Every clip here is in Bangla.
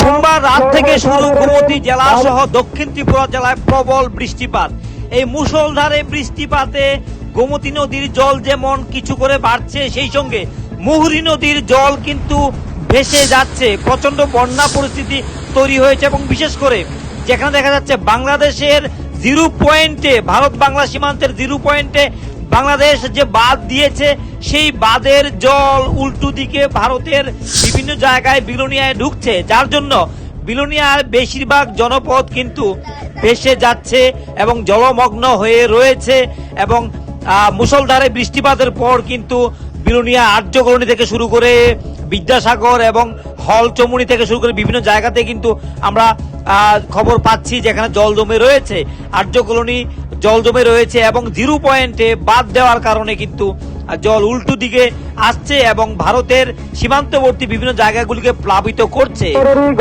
সোমবার রাত থেকে শুরু গোমতী জেলা সহ দক্ষিণ ত্রিপুরা জেলায় প্রবল বৃষ্টিপাত। এই মুষলধারে বৃষ্টিপাতে গোমতী নদীর জল যেমন কিছু করে বাড়ছে সেই সঙ্গে মুহুরী নদীর জল কিন্তু ভেসে যাচ্ছে। প্রচণ্ড বন্যা পরিস্থিতি তৈরি হয়েছে এবং বিশেষ করে যেখানে দেখা যাচ্ছে বাংলাদেশের জিরো পয়েন্টে ভারত বাংলা সীমান্তের জিরো পয়েন্টে বাংলাদেশ যে বাদ দিয়েছে সেই বাঁধের জল উল্টো দিকে ভারতের বিভিন্ন জায়গায় বিলোনিয়ায় ঢুকছে। যার জন্য বিলোনিয়ার বেশিরভাগ জনপদ কিন্তু ভেসে যাচ্ছে এবং জলমগ্ন হয়ে রয়েছে এবং আহ, মুষলধারে বৃষ্টিপাতের পর কিন্তু বিলোনিয়া আর্য কলোনি থেকে শুরু করে বিদ্যাসাগর এবং হলচমুনি থেকে শুরু করে বিভিন্ন জায়গাতে কিন্তু আমরা খবর পাচ্ছি যেখানে জল জমে রয়েছে। আর্য কলোনি জল জমে রয়েছে এবং জিরো পয়েন্টে বাদ দেওয়ার কারণে কিন্তু জল উল্টো দিকে আসছে এবং ভারতের সীমান্তবর্তী বিভিন্ন জায়গাগুলিকে প্লাবিত করছে।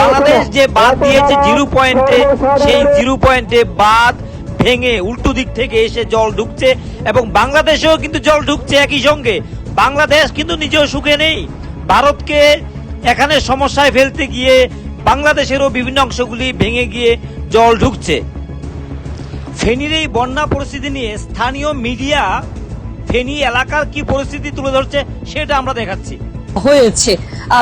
বাংলাদেশ যে বাদ দিয়েছে জিরো পয়েন্টে, সেই জিরো পয়েন্টে বাদ ভেঙে উল্টো দিক থেকে এসে জল ঢুকছে এবং বাংলাদেশেও কিন্তু জল ঢুকছে একই সঙ্গে। বাংলাদেশ কিন্তু নিজেও সুখে নেই। ভারতকে এখানে সমস্যায় ফেলতে গিয়ে বাংলাদেশেরও বিভিন্ন অংশগুলি ভেঙে গিয়ে জল ঢুকছে। ফেনীর এই বন্যা পরিস্থিতি নিয়ে স্থানীয় মিডিয়া ফেনী এলাকার কি পরিস্থিতি তুলে ধরছে সেটা আমরা দেখাচ্ছি। হয়েছে।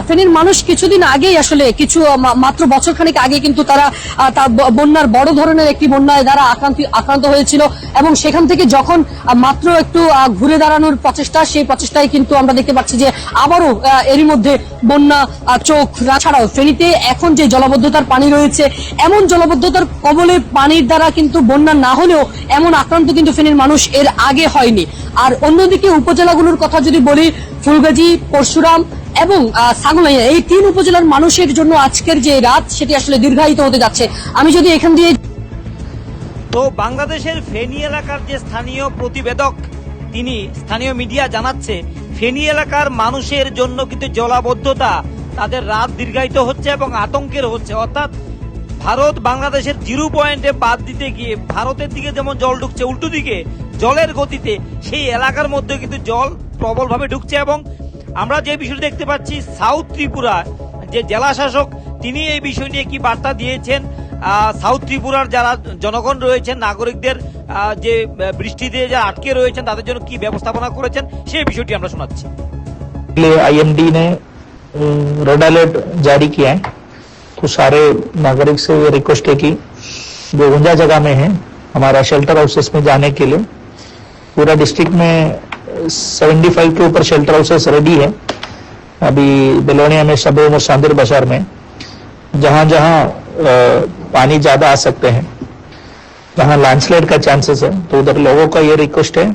ফেনীর মানুষ কিছুদিন আগেই আসলে কিছু মাত্র বছর খানিক আগে কিন্তু তারা আহ, তা ব- বন্যার বড় ধরনের একটি বন্যায় দ্বারা আক্রান্ত আক্রান্ত হয়েছিল এবং সেখান থেকে যখন মাত্র একটু ঘুরে দাঁড়ানোর প্রচেষ্টা সেই প্রচেষ্টায় কিন্তু আমরা দেখতে পাচ্ছি যে আবারও এরই মধ্যে বন্যা চোখ ছাড়াও ফেনীতে এখন যে জলবদ্ধতার পানি রয়েছে এমন জলবদ্ধতার কবলে পানির দ্বারা কিন্তু বন্যা না হলেও এমন আক্রান্ত কিন্তু ফেনীর মানুষ এর আগে হয়নি। আর অন্যদিকে উপজেলাগুলোর কথা যদি বলি ফুলগাজী পরশুরাম এবং আহ, ছাগলাইয়া এই তিন উপজেলার মানুষের জন্য আজকের যে রাত সেটি আসলে দীর্ঘায়িত হতে যাচ্ছে। আমি যদি এখান দিয়ে তো বাংলাদেশের ফেনী এলাকার যে স্থানীয় প্রতিবেদক তিনি স্থানীয় মিডিয়া জানাচ্ছে ফেনী এলাকার মানুষের জন্য কিন্তু জলাবদ্ধতা তাদের রাত দীর্ঘায়িত হচ্ছে এবং আতঙ্কের হচ্ছে। অর্থাৎ ভারত বাংলাদেশের জিরো পয়েন্টে বাদ দিতে গিয়ে ভারতের দিকে যেমন জল ঢুকছে উল্টো দিকে জলের গতিতে সেই এলাকার মধ্যে কিন্তু জল প্রবলভাবে ঢুকছে এবং আমরা যে বিষয়টি দেখতে পাচ্ছি সাউথ ত্রিপুরা যে জেলা শাসক তিনি এই বিষয় নিয়ে কি বার্তা দিয়েছেন আহ, সাউথ ত্রিপুরার যারা জনগণ রয়েছেন নাগরিকদের আহ, যে আহ, বৃষ্টিতে যারা আটকে রয়েছেন তাদের জন্য কি ব্যবস্থাপনা করেছেন সেই বিষয়টি আমরা শোনাচ্ছি लिए आईएमडी ने रेड अलर्ट जारी किया है तो सारे नागरिक से ये रिक्वेस्ट है कि जो ऊंचा जगह में है हमारा शेल्टर हाउसेस में जाने के लिए पूरा डिस्ट्रिक्ट में 75 के ऊपर शेल्टर हाउसेस रेडी है। अभी बेलोनिया में सबोम और सांदिर बाज़ार में। जहाँ जहाँ पानी ज़्यादा आ सकते हैं, जहाँ लैंडस्लाइड का चांसेस है तो उधर लोगों का ये रिक्वेस्ट है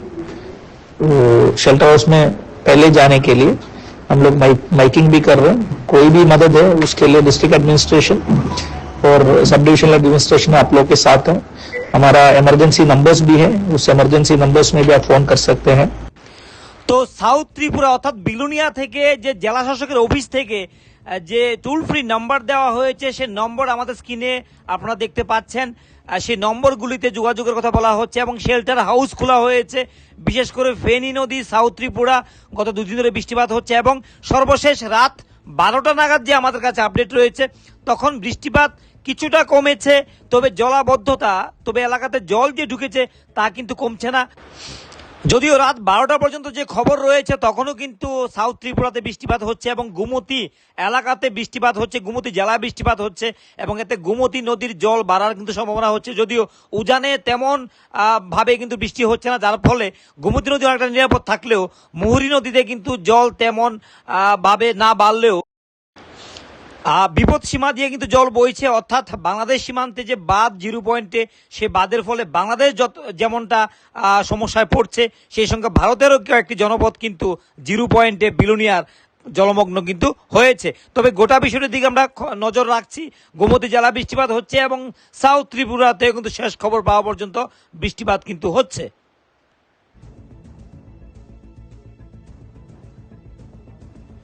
शेल्टर हाउस में पहले जाने के लिए। हम लोग माइकिंग भी कर रहे हैं। कोई भी मदद है, उसके लिए डिस्ट्रिक्ट एडमिनिस्ट्रेशन और सब डिविजनल एडमिनिस्ट्रेशन आप लोग के साथ है। हमारा इमरजेंसी नंबर्स भी है उस इमरजेंसी नंबर्स में भी आप फोन कर सकते हैं তো সাউথ ত্রিপুরা অর্থাৎ বিলুনিয়া থেকে যে জেলা শাসকের অফিস থেকে আহ, যে টুল ফ্রি নাম্বার দেওয়া হয়েছে সে নম্বর আমাদের স্ক্রিনে আপনারা দেখতে পাচ্ছেন আর সেই নম্বরগুলিতে যোগাযোগের কথা বলা হচ্ছে এবং শেল্টার হাউস খোলা হয়েছে বিশেষ করে ফেনী নদী সাউথ ত্রিপুরা গত দুদিন ধরে বৃষ্টিপাত হচ্ছে এবং সর্বশেষ রাত বারোটা নাগাদ যে আমাদের কাছে আপডেট রয়েছে তখন বৃষ্টিপাত কিছুটা কমেছে, তবে জলাবদ্ধতা, তবে এলাকাতে জল যে ঢুকেছে তা কিন্তু কমছে না। যদিও রাত বারোটা পর্যন্ত যে খবর রয়েছে, তখনও কিন্তু সাউথ ত্রিপুরাতে বৃষ্টিপাত হচ্ছে এবং গুমতি, এলাকাতে বৃষ্টিপাত হচ্ছে, গুমতি জেলায় বৃষ্টিপাত হচ্ছে এবং এতে গুমতি নদীর জল বাড়ার কিন্তু সম্ভাবনা হচ্ছে। যদিও উজানে তেমন ভাবে কিন্তু বৃষ্টি হচ্ছে না, যার ফলে গুমতি নদী অনেকটা নিরাপদ থাকলেও মুহুরী নদীতে কিন্তু জল তেমন ভাবে না বাড়লেও বিপদ সীমা দিয়ে কিন্তু জল বইছে, অর্থাৎ বাংলাদেশ সীমান্তে যে বাঁধ জিরো পয়েন্টে সে বাঁধের ফলে বাংলাদেশ যত, যেমনটা সমস্যায় পড়ছে, সেই সঙ্গে ভারতেরও একটি জনপদ কিন্তু জিরো পয়েন্টে বিলোনিয়ার জলমগ্ন কিন্তু হয়েছে। তবে গোটা বিষয়টির দিকে আমরা নজর রাখছি। গোমতী জেলা বৃষ্টিপাত হচ্ছে এবং সাউথ ত্রিপুরাতেও কিন্তু শেষ খবর পাওয়া পর্যন্ত বৃষ্টিপাত কিন্তু হচ্ছে।